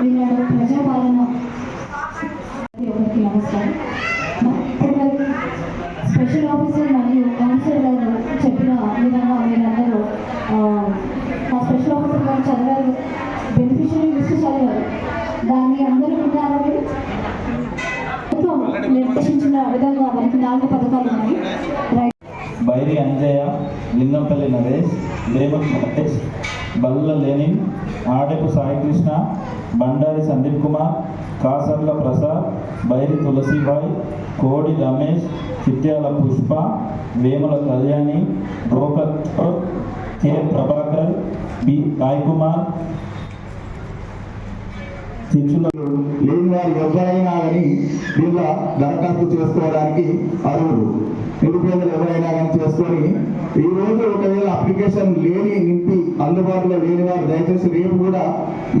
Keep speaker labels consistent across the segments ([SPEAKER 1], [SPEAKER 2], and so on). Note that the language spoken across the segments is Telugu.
[SPEAKER 1] ఈనాడు ప్రజాపాలన నమస్కారం స్పెషల్ ఆఫీసర్ మరియు కౌన్సిలర్ గారు చెప్పిన విధంగా మీరందరూ ఆ, మా స్పెషల్ ఆఫీసర్ గారు చదివారు బెనిఫిషియరీ లిస్ట్ చదివారు దాన్ని అందరూ విన్నారా మీరు నిర్దేశించిన విధంగా మనకి నాలుగు పథకాలు ఉన్నాయి
[SPEAKER 2] Bairi Anjaiah Lingampalli Naresh Revanth Mahesh Balla Lenin Ramakrishna Bandari Sandeep Kumar Kasarla Prasad Bairi Tulasibai Kodi Ramesh Chityala Pushpa Vemula Kalyani Rokat K. Prabhakar B. Sai Kumar చిచ్చుల
[SPEAKER 3] లేని వారు ఎవరైనా కానీ వీళ్ళ దరఖాస్తు చేసుకోవడానికి అర్హులు నిరుపేదలు ఎవరైనా కానీ చేసుకొని ఈరోజు ఒకవేళ అప్లికేషన్ లేని నింపి అందుబాటులో లేని వారు దయచేసి రేపు కూడా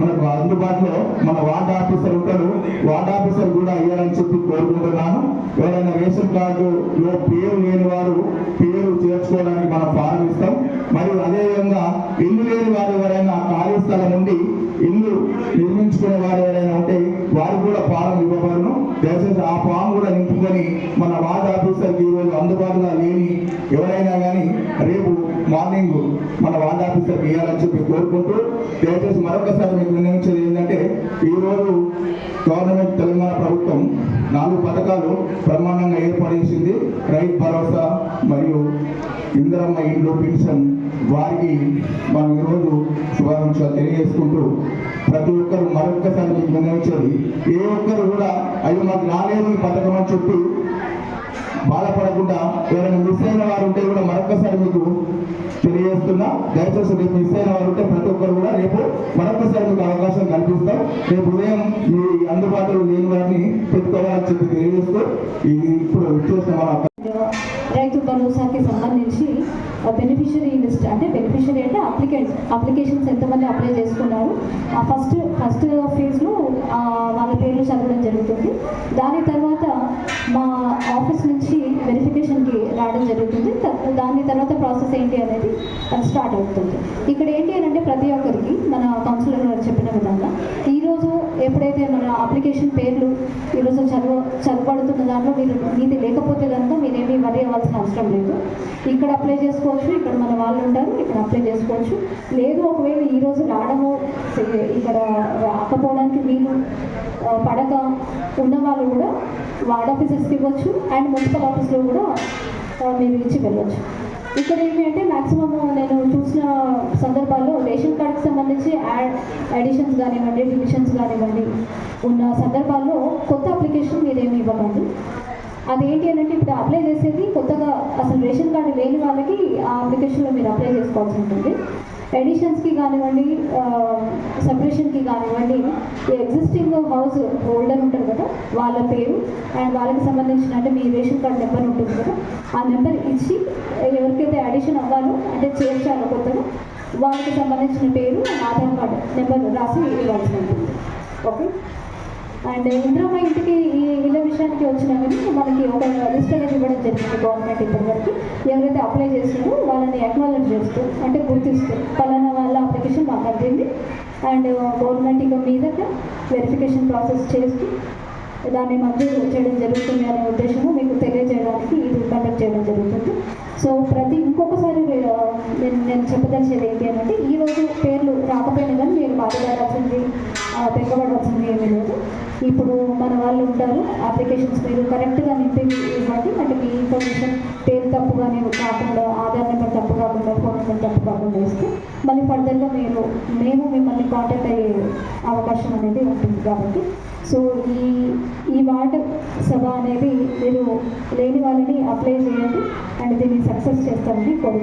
[SPEAKER 3] మనకు అందుబాటులో మన వార్డ్ ఆఫీసర్ ఉంటారు వార్డ్ ఆఫీసర్ కూడా అయ్యారని చెప్పి కోరుకుంటున్నాను. ఎవరైనా రేషన్ కార్డులో పేరు లేని వారు పేరు చేర్చుకోవడానికి మనం ఫారం ఇస్తాం మరియు అదేవిధంగా ఇల్లు లేని వారు ఎవరైనా ఖాళీ స్థలం నుండి ఇల్లు నిర్మించుకునే వారు ఎవరైనా ఉంటే వారు కూడా ఫారం ఇవ్వబడును. దయచేసి ఆ ఫామ్ కూడా నింపుకొని మన వార్డ్ ఆఫీసర్కి ఈరోజు అందుబాటులో లేని ఎవరైనా కానీ రేపు మార్నింగ్ మన వార్డ్ ఆఫీసర్కి ఇవ్వాలని చెప్పి కోరుకుంటూ దయచేసి మరొకసారి మీకు వినియోగించేది ఏంటంటే ఈరోజు గవర్నమెంట్ తెలంగాణ ప్రభుత్వం నాలుగు పథకాలు బ్రహ్మాండంగా చేసింది. రైతు భరోసా మరియు ఇందిరమ్మ ఇండ్లు పెన్షన్ వారికి మనం ఈరోజు శుభాకాంక్షలు తెలియజేసుకుంటూ ప్రతి ఒక్కరు మరొక్కసారి మీకు విన్నవించేది ఏ ఒక్కరు కూడా అయ్యో మాకు రాలేదు ఈ పథకం అని చెప్పి బాధపడకుండా ఎవరైనా మిస్ అయిన వారు ఉంటే కూడా మరొకసారి మీకు తెలియజేస్తున్నా. దయచేసి రేపు మిస్ అయిన వారు ఉంటే ప్రతి ఒక్కరు కూడా రేపు మరొకసారి మీకు అవకాశం కల్పిస్తాం. రేపు ఉదయం ఈ అందుబాటులో లేని వారిని పెట్టుకోవాలని చెప్పి తెలియజేస్తూ ఇది ఇప్పుడు వచ్చేసిన మన
[SPEAKER 1] రైతు భరోసాకి సంబంధించి బెనిఫిషరీ లిస్ట్ అంటే బెనిఫిషరీ అంటే అప్లికెంట్స్ అప్లికేషన్స్ ఎంతమంది అప్లై చేసుకున్నారు ఆ ఫస్ట్ ఫస్ట్ ఫేజ్లో వాళ్ళ పేర్లు చదవడం జరుగుతుంది. దాని తర్వాత మా ఆఫీస్ నుంచి రావడం జరుగుతుంది. దాని తర్వాత ప్రాసెస్ ఏంటి అనేది స్టార్ట్ అవుతుంది. ఇక్కడ ఏంటి అని అంటే ప్రతి ఒక్కరికి మన కౌన్సిలర్ గారు చెప్పిన విధంగా ఈరోజు ఎప్పుడైతే మన అప్లికేషన్ పేర్లు ఈరోజు చదువు చదవబడుతున్న దాంట్లో మీరు మీది లేకపోతే కనుక మీరేమీ వరి అవ్వాల్సిన అవసరం లేదు. ఇక్కడ అప్లై చేసుకోవచ్చు ఇక్కడ మన వాళ్ళు ఉంటారు ఇక్కడ అప్లై చేసుకోవచ్చు. లేదు ఒకవేళ ఈరోజు రావడము ఇక్కడ రాకపోవడానికి వీలు పడక ఉన్న వాళ్ళు కూడా వార్డ్ ఆఫీసర్స్కి ఇవ్వచ్చు. అండ్ మున్సిపల్ ఆఫీస్లో కూడా మీరు ఇచ్చి వెళ్ళొచ్చు. ఇక్కడ ఏంటి అంటే మ్యాక్సిమమ్ నేను చూసిన సందర్భాల్లో రేషన్ కార్డ్కి సంబంధించి యాడ్ అడిషన్స్ కానివ్వండి డివిషన్స్ కానివ్వండి ఉన్న సందర్భాల్లో కొత్త అప్లికేషన్ మీరేమి ఇవ్వకండి. అదేంటి అని అంటే ఇప్పుడు అప్లై చేసేది కొత్తగా అసలు రేషన్ కార్డు లేని వాళ్ళకి ఆ అప్లికేషన్లో మీరు అప్లై చేసుకోవాల్సి ఉంటుంది. ఎడిషన్స్కి కానివ్వండి సపరేషన్కి కానివ్వండి ఎగ్జిస్టింగ్ హౌస్ హోల్డర్ ఉంటారు కదా వాళ్ళ పేరు అండ్ వాళ్ళకి సంబంధించిన అంటే మీ రేషన్ కార్డ్ నెంబర్ ఉంటుంది కదా ఆ నెంబర్ ఇచ్చి ఎవరికైతే అడిషన్ అవ్వాలో అంటే చేర్చాలో కొత్తగా వాళ్ళకి సంబంధించిన పేరు ఆధార్ కార్డు నెంబర్ రాసి ఇవ్వాల్సి ఉంటుంది. ఓకే అండ్ ఇంద్రమ్మ ఇంటికి ఈ ఇళ్ళ విషయానికి వచ్చినా కానీ మనకి ఒక లిస్ట్ అనేది ఇవ్వడం జరిగింది గవర్నమెంట్ ఇప్పటివరకు ఎవరైతే అప్లై చేస్తున్నారో వాళ్ళని అక్నాలెడ్జ్ చేస్తూ అంటే గుర్తిస్తూ పలానా వాళ్ళ అప్లికేషన్ మాకు అందింది. అండ్ గవర్నమెంట్ uh, ఇక మీదట వెరిఫికేషన్ ప్రాసెస్ చేస్తూ దాన్ని మంజూరు చేయడం జరుగుతుంది అనే ఉద్దేశము మీకు తెలియజేయడానికి ఇది కండక్ట్ చేయడం జరుగుతుంది. సో ప్రతి ఇంకొకసారి uh, నేను నేను చెప్పదలిచేది ఏంటి అని అంటే ఈ రోజు పేర్లు రాకపోయినా కానీ మీరు బాధపడాల్సింది ఆ, ఏమీ లేదు. ఇప్పుడు మన వాళ్ళు ఉంటారు అప్లికేషన్స్ మీరు కరెక్ట్గా నింపి ఇవ్వండి. మళ్ళీ మీ ఇన్ఫర్మేషన్ పేరు తప్పుగానే కాకుండా ఆధార్ నెంబర్ తప్పు కాకుండా ఫోన్ నెంబర్ తప్పు కాకుండా ఇస్తే మళ్ళీ ఫర్దర్గా మీరు మేము మిమ్మల్ని కాంటాక్ట్ అయ్యే అవకాశం అనేది ఉంటుంది కాబట్టి. సో ఈ ఈ వార్డ్ సభ అనేది మీరు లేని వాళ్ళని అప్లై చేయండి. అండ్ దీన్ని సక్సెస్ చేస్తామని కోరు